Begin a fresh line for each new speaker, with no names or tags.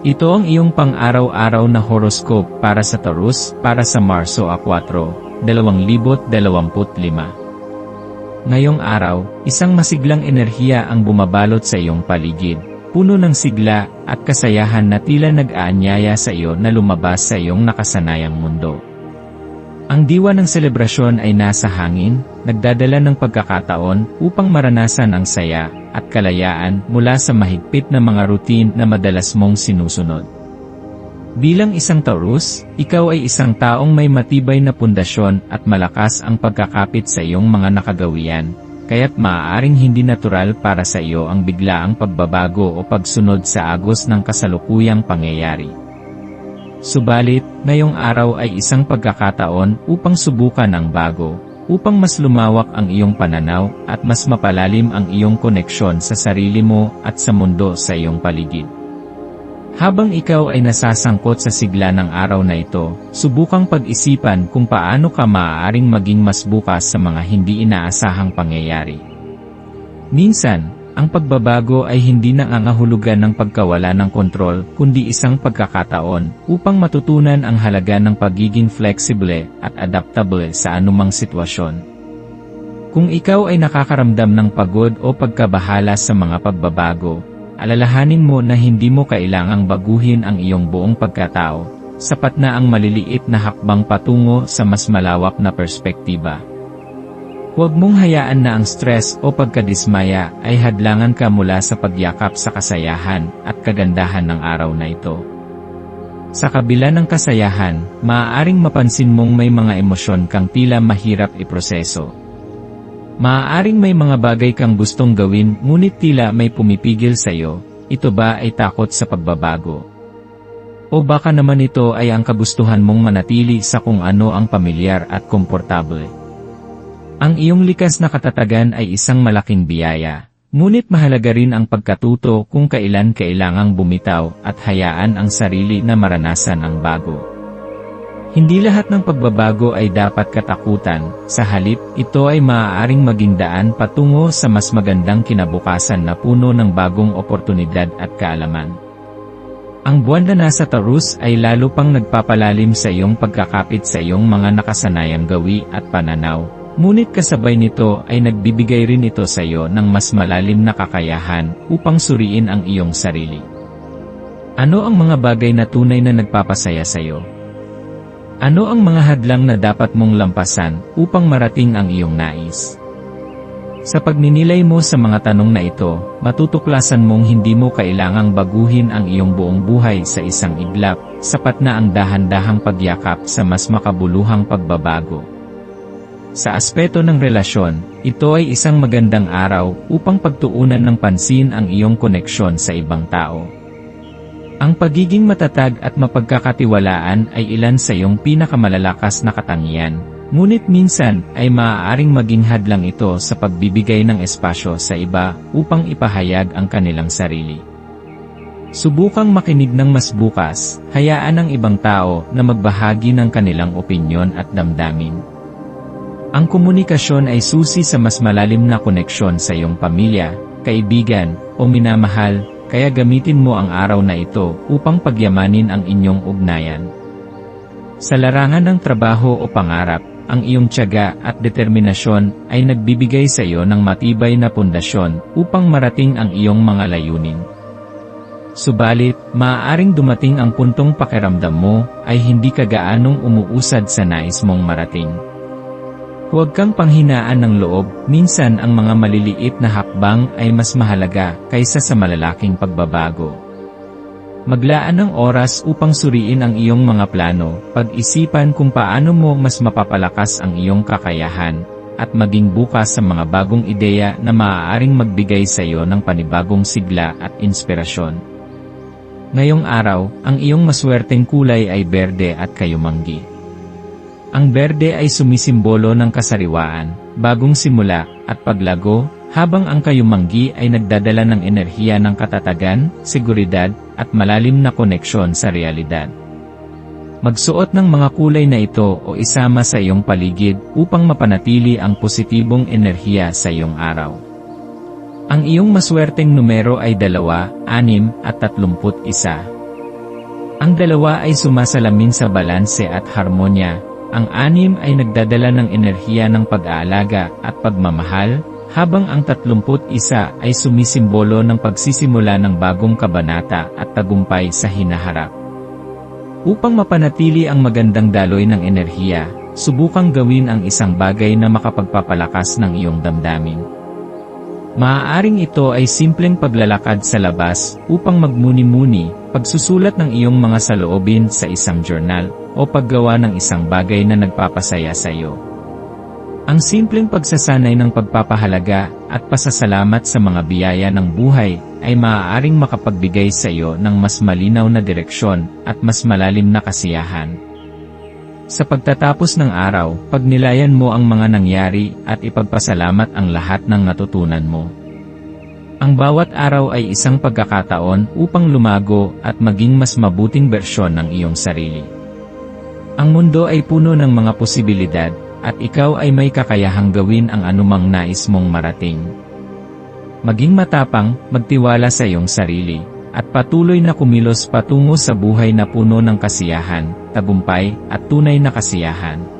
Ito ang iyong pang-araw-araw na horoscope para sa Taurus para sa Marso a 4, 2025. Ngayong araw, isang masiglang enerhiya ang bumabalot sa iyong paligid, puno ng sigla at kasayahan na tila nag-aanyaya sa iyo na lumabas sa iyong nakasanayang mundo. Ang diwa ng selebrasyon ay nasa hangin, nagdadala ng pagkakataon upang maranasan ang saya at kalayaan mula sa mahigpit na mga routine na madalas mong sinusunod. Bilang isang Taurus, ikaw ay isang taong may matibay na pundasyon at malakas ang pagkakapit sa iyong mga nakagawian, kaya't maaaring hindi natural para sa iyo ang biglaang pagbabago o pagsunod sa agos ng kasalukuyang pangyayari. Subalit, ngayong araw ay isang pagkakataon upang subukan ang bago, upang mas lumawak ang iyong pananaw at mas mapalalim ang iyong koneksyon sa sarili mo at sa mundo sa iyong paligid. Habang ikaw ay nasasangkot sa sigla ng araw na ito, subukang pag-isipan kung paano ka maaaring maging mas bukas sa mga hindi inaasahang pangyayari. Minsan, ang pagbabago ay hindi nangangahulugan ng pagkawala ng kontrol, kundi isang pagkakataon upang matutunan ang halaga ng pagiging flexible at adaptable sa anumang sitwasyon. Kung ikaw ay nakakaramdam ng pagod o pagkabahala sa mga pagbabago, alalahanin mo na hindi mo kailangang baguhin ang iyong buong pagkatao, sapat na ang maliliit na hakbang patungo sa mas malawak na perspektiba. Huwag mong hayaan na ang stress o pagkadismaya ay hadlangan ka mula sa pagyakap sa kasayahan at kagandahan ng araw na ito. Sa kabila ng kasayahan, maaaring mapansin mong may mga emosyon kang tila mahirap iproseso. Maaaring may mga bagay kang gustong gawin ngunit tila may pumipigil sa iyo, ito ba ay takot sa pagbabago? O baka naman ito ay ang kagustuhan mong manatili sa kung ano ang pamilyar at komportable? Ang iyong likas na katatagan ay isang malaking biyaya, ngunit mahalaga rin ang pagkatuto kung kailan kailangang bumitaw at hayaan ang sarili na maranasan ang bago. Hindi lahat ng pagbabago ay dapat katakutan, sa halip, ito ay maaaring maging daan patungo sa mas magandang kinabukasan na puno ng bagong oportunidad at kaalaman. Ang buwan na nasa Taurus ay lalo pang nagpapalalim sa iyong pagkakapit sa iyong mga nakasanayang gawi at pananaw, Ngunit kasabay nito ay nagbibigay rin ito sa iyo ng mas malalim na kakayahan upang suriin ang iyong sarili. Ano ang mga bagay na tunay na nagpapasaya sa iyo? Ano ang mga hadlang na dapat mong lampasan upang marating ang iyong nais? Sa pagninilay mo sa mga tanong na ito, matutuklasan mong hindi mo kailangang baguhin ang iyong buong buhay sa isang iglap, sapat na ang dahan-dahang pagyakap sa mas makabuluhang pagbabago. Sa aspeto ng relasyon, ito ay isang magandang araw upang pagtuunan ng pansin ang iyong koneksyon sa ibang tao. Ang pagiging matatag at mapagkakatiwalaan ay ilan sa iyong pinakamalalakas na katangian, ngunit minsan ay maaaring maging hadlang ito sa pagbibigay ng espasyo sa iba upang ipahayag ang kanilang sarili. Subukang makinig ng mas bukas, hayaan ang ibang tao na magbahagi ng kanilang opinyon at damdamin. Ang komunikasyon ay susi sa mas malalim na koneksyon sa iyong pamilya, kaibigan, o minamahal, kaya gamitin mo ang araw na ito upang pagyamanin ang inyong ugnayan. Sa larangan ng trabaho o pangarap, ang iyong tiyaga at determinasyon ay nagbibigay sa iyo ng matibay na pundasyon upang marating ang iyong mga layunin. Subalit, maaaring dumating ang puntong pakiramdam mo ay hindi ka gaanong umuusad sa nais mong marating. Huwag kang panghinaan ng loob, minsan ang mga maliliit na hakbang ay mas mahalaga kaysa sa malalaking pagbabago. Maglaan ng oras upang suriin ang iyong mga plano, pag-isipan kung paano mo mas mapapalakas ang iyong kakayahan, at maging bukas sa mga bagong ideya na maaaring magbigay sa iyo ng panibagong sigla at inspirasyon. Ngayong araw, ang iyong maswerteng kulay ay berde at kayumanggi. Ang berde ay sumisimbolo ng kasariwaan, bagong simula, at paglago, habang ang kayumanggi ay nagdadala ng enerhiya ng katatagan, seguridad, at malalim na koneksyon sa realidad. Magsuot ng mga kulay na ito o isama sa iyong paligid upang mapanatili ang positibong enerhiya sa iyong araw. Ang iyong maswerteng numero ay dalawa, anim, at tatlumput isa. Ang dalawa ay sumasalamin sa balanse at harmonya, ang anim ay nagdadala ng enerhiya ng pag-aalaga at pagmamahal, habang ang tatlumput isa ay sumisimbolo ng pagsisimula ng bagong kabanata at tagumpay sa hinaharap. Upang mapanatili ang magandang daloy ng enerhiya, subukang gawin ang isang bagay na makapagpapalakas ng iyong damdamin. Maaaring ito ay simpleng paglalakad sa labas upang magmuni-muni, pagsusulat ng iyong mga saloobin sa isang journal, o paggawa ng isang bagay na nagpapasaya sa iyo. Ang simpleng pagsasanay ng pagpapahalaga at pasasalamat sa mga biyaya ng buhay ay maaaring makapagbigay sa iyo ng mas malinaw na direksyon at mas malalim na kasiyahan. Sa pagtatapos ng araw, pagnilayan mo ang mga nangyari at ipagpasalamat ang lahat ng natutunan mo. Ang bawat araw ay isang pagkakataon upang lumago at maging mas mabuting bersyon ng iyong sarili. Ang mundo ay puno ng mga posibilidad, at ikaw ay may kakayahang gawin ang anumang nais mong marating. Maging matapang, magtiwala sa iyong sarili, at patuloy na kumilos patungo sa buhay na puno ng kasiyahan, tagumpay, at tunay na kasiyahan.